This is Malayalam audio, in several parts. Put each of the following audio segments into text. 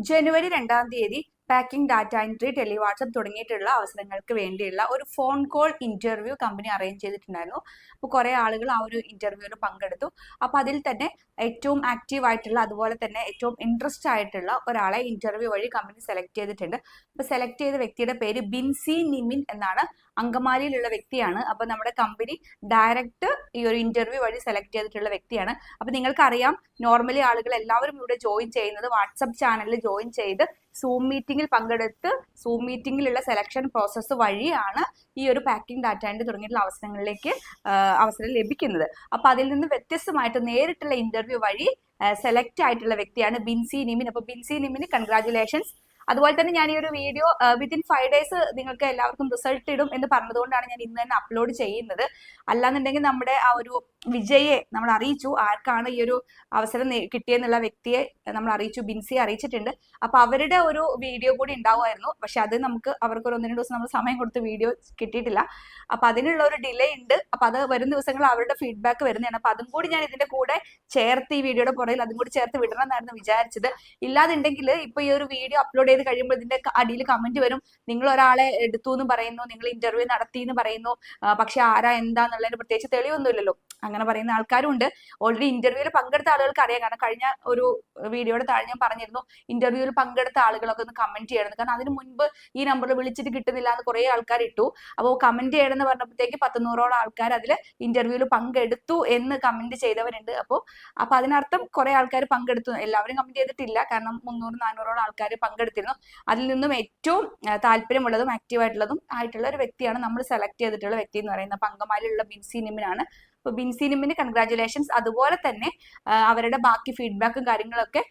ജനുവരി രണ്ടാം തീയതി packing data entry tele WhatsApp തുടങ്ങിയിട്ടുള്ള അവസരങ്ങൾക്ക് വേണ്ടിയുള്ള ഒരു phone call interview company arrange ചെയ്തിട്ടുണ്ടായിരുന്നു. അപ്പോൾ കുറേ ആളുകൾ ആ ഒരു ഇന്റർവ്യൂവിൽ പങ്കെടുത്തു. അപ്പോൾ അതിൽ തന്നെ ഏറ്റവും ആക്റ്റീവ് ആയിട്ടുള്ള അതുപോലെ തന്നെ ഏറ്റവും ഇൻട്രസ്റ്റ് ആയിട്ടുള്ള ഒരാളെ ഇന്റർവ്യൂ വഴി കമ്പനി സെലക്ട് ചെയ്തിട്ടുണ്ട്. അപ്പോൾ സെലക്ട് ചെയ്ത വ്യക്തിയുടെ പേര് ബിൻസി നിമിൻ എന്നാണ് അങ്കമാലിയിലുള്ള വ്യക്തിയാണ്. അപ്പോൾ നമ്മുടെ കമ്പനി ഡയറക്റ്റ് ഈ ഒരു ഇന്റർവ്യൂ വഴി സെലക്ട് ചെയ്തിട്ടുള്ള വ്യക്തിയാണ്. അപ്പോൾ നിങ്ങൾക്കറിയാം നോർമലി ആളുകൾ എല്ലാവരും ഇവിടെ ജോയിൻ ചെയ്യുന്നത് വാട്സപ്പ് ചാനലിൽ ജോയിൻ ചെയ്ത് സൂം മീറ്റിംഗിൽ പങ്കെടുത്ത് സൂം മീറ്റിംഗിലുള്ള സെലക്ഷൻ പ്രോസസ്സ് വഴിയാണ് ഈ ഒരു പാക്കിംഗ് ഡാറ്റ എൻട്രി തുടങ്ങിയിട്ടുള്ള അവസരങ്ങളിലേക്ക് അവസരം ലഭിക്കുന്നത്. അപ്പൊ അതിൽ നിന്ന് വ്യത്യസ്തമായിട്ട് നേരിട്ടുള്ള ഇന്റർവ്യൂ വഴി സെലക്ട് ആയിട്ടുള്ള വ്യക്തിയാണ് ബിൻസി നിമിൻ. അപ്പൊ ബിൻസി നിമിന് കൺഗ്രാറ്റുലേഷൻസ് അതുപോലെ തന്നെ ഞാൻ ഈ ഒരു വീഡിയോ വിത്തിൻ ഫൈവ് ഡേയ്സ് നിങ്ങൾക്ക് എല്ലാവർക്കും റിസൾട്ട് ഇടും എന്ന് പറഞ്ഞതുകൊണ്ടാണ് ഞാൻ ഇന്ന് തന്നെ അപ്ലോഡ് ചെയ്യുന്നത്. അല്ലാന്നുണ്ടെങ്കിൽ നമ്മുടെ ആ ഒരു വിജയെ നമ്മൾ അറിയിച്ചു. ആർക്കാണ് ഈ ഒരു അവസരം കിട്ടിയെന്നുള്ള വ്യക്തിയെ നമ്മൾ അറിയിച്ചു ബിൻസിയെ അറിയിച്ചിട്ടുണ്ട്. അപ്പൊ അവരുടെ ഒരു വീഡിയോ കൂടി ഉണ്ടാവുമായിരുന്നു. പക്ഷെ അത് നമുക്ക് അവർക്ക് ഒരു ഒന്നിനു ദിവസം നമ്മൾ സമയം കൊടുത്ത് വീഡിയോ കിട്ടിയിട്ടില്ല. അപ്പൊ അതിനുള്ള ഒരു ഡിലേ ഉണ്ട്. അപ്പൊ അത് വരും ദിവസങ്ങൾ അവരുടെ ഫീഡ്ബാക്ക് വരുന്നതാണ്. അപ്പൊ അതും കൂടി ഞാൻ ഇതിന്റെ കൂടെ ചേർത്ത് ഈ വീഡിയോയുടെ പുറയിൽ അതും കൂടി ചേർത്ത് വിടണം എന്നായിരുന്നു വിചാരിച്ചത്. ഇല്ലാതുണ്ടെങ്കിൽ ഇപ്പൊ ഈ ഒരു വീഡിയോ അപ്ലോഡ് ചെയ്ത് കഴിയുമ്പോൾ ഇതിന്റെ അടിയിൽ കമന്റ് വരും. നിങ്ങൾ ഒരാളെ എടുത്തു എന്ന് പറയുന്നു നിങ്ങൾ ഇന്റർവ്യൂ നടത്തി എന്ന് പറയുന്നു പക്ഷെ ആരാ എന്താന്നുള്ളതിന് പ്രത്യേകിച്ച് തെളിവൊന്നുമില്ലല്ലോ. അങ്ങനെ പറയുന്ന ആൾക്കാരും ഉണ്ട്. ഓൾറെഡി ഇന്റർവ്യൂവിൽ പങ്കെടുത്ത ആളുകൾക്ക് അറിയാം. കാരണം കഴിഞ്ഞ ഒരു വീഡിയോയുടെ താഴെ ഞാൻ പറഞ്ഞിരുന്നു ഇന്റർവ്യൂവിൽ പങ്കെടുത്ത ആളുകളൊക്കെ ഒന്ന് കമന്റ് ചെയ്യണം. കാരണം അതിന് മുൻപ് ഈ നമ്പറിൽ വിളിച്ചിട്ട് കിട്ടുന്നില്ല എന്ന് കുറെ ആൾക്കാർ ഇട്ടു. അപ്പോൾ കമന്റ് ചെയ്യണം എന്ന് പറഞ്ഞപ്പോഴത്തേക്ക് പത്തുനൂറോളം ആൾക്കാർ അതിൽ ഇന്റർവ്യൂവിൽ പങ്കെടുത്തു എന്ന് കമന്റ് ചെയ്തവരുണ്ട്. അപ്പോൾ അപ്പൊ അതിനർത്ഥം കുറെ ആൾക്കാർ പങ്കെടുത്തു. എല്ലാവരും കമന്റ് ചെയ്തിട്ടില്ല. കാരണം മുന്നൂറ് നാനൂറോളം ആൾക്കാർ പങ്കെടുത്തിരുന്നു അതിൽ നിന്നും ഏറ്റവും താല്പര്യമുള്ളതും ആക്റ്റീവ് ആയിട്ടുള്ളതും ആയിട്ടുള്ള ഒരു വ്യക്തിയാണ് നമ്മൾ സെലക്ട് ചെയ്തിട്ടുള്ള വ്യക്തി എന്ന് പറയുന്നത്. പങ്കമാലിയുള്ള ബിൻസി നിമിനാണ്. അപ്പോൾ ബിൻസി നിമ്മിന് കൺഗ്രാറ്റുലേഷൻസ് അതുപോലെ തന്നെ അവരുടെ ബാക്കി ഫീഡ്ബാക്കും കാര്യങ്ങളൊക്കെ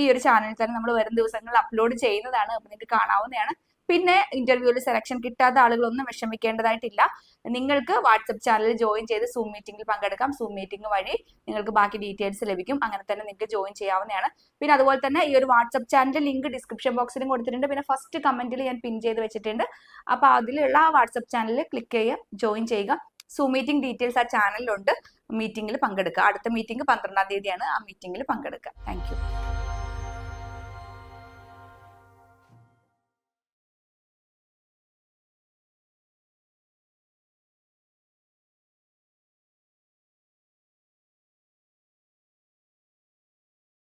ഈ ഒരു ചാനലിൽ തന്നെ നമ്മൾ വരും ദിവസങ്ങളിൽ അപ്ലോഡ് ചെയ്യുന്നതാണ്. അപ്പോൾ നിങ്ങൾക്ക് കാണാവുന്നതാണ്. പിന്നെ ഇന്റർവ്യൂവിൽ സെലക്ഷൻ കിട്ടാത്ത ആളുകളൊന്നും വിഷമിക്കേണ്ടതായിട്ടില്ല. നിങ്ങൾക്ക് വാട്സപ്പ് ചാനലിൽ ജോയിൻ ചെയ്ത് സൂം മീറ്റിംഗിൽ പങ്കെടുക്കാം. സൂം മീറ്റിംഗ് വഴി നിങ്ങൾക്ക് ബാക്കി ഡീറ്റെയിൽസ് ലഭിക്കും. അങ്ങനെ തന്നെ നിങ്ങൾക്ക് ജോയിൻ ചെയ്യാവുന്നതാണ്. പിന്നെ അതുപോലെ തന്നെ ഈ ഒരു വാട്സപ്പ് ചാനലിന്റെ ലിങ്ക് ഡിസ്ക്രിപ്ഷൻ ബോക്സിലും കൊടുത്തിട്ടുണ്ട്. പിന്നെ ഫസ്റ്റ് കമന്റിൽ ഞാൻ പിൻ ചെയ്ത് വെച്ചിട്ടുണ്ട്. അപ്പോൾ അതിലുള്ള ആ വാട്സപ്പ് ചാനലിൽ ക്ലിക്ക് ചെയ്യുക ജോയിൻ ചെയ്യുക. സൂം മീറ്റിംഗ് ഡീറ്റെയിൽസ് ആ ചാനലിലുണ്ട് മീറ്റിംഗിൽ പങ്കെടുക്കുക. അടുത്ത മീറ്റിംഗ് പന്ത്രണ്ടാം തീയതിയാണ് ആ മീറ്റിംഗിൽ പങ്കെടുക്കുക. താങ്ക്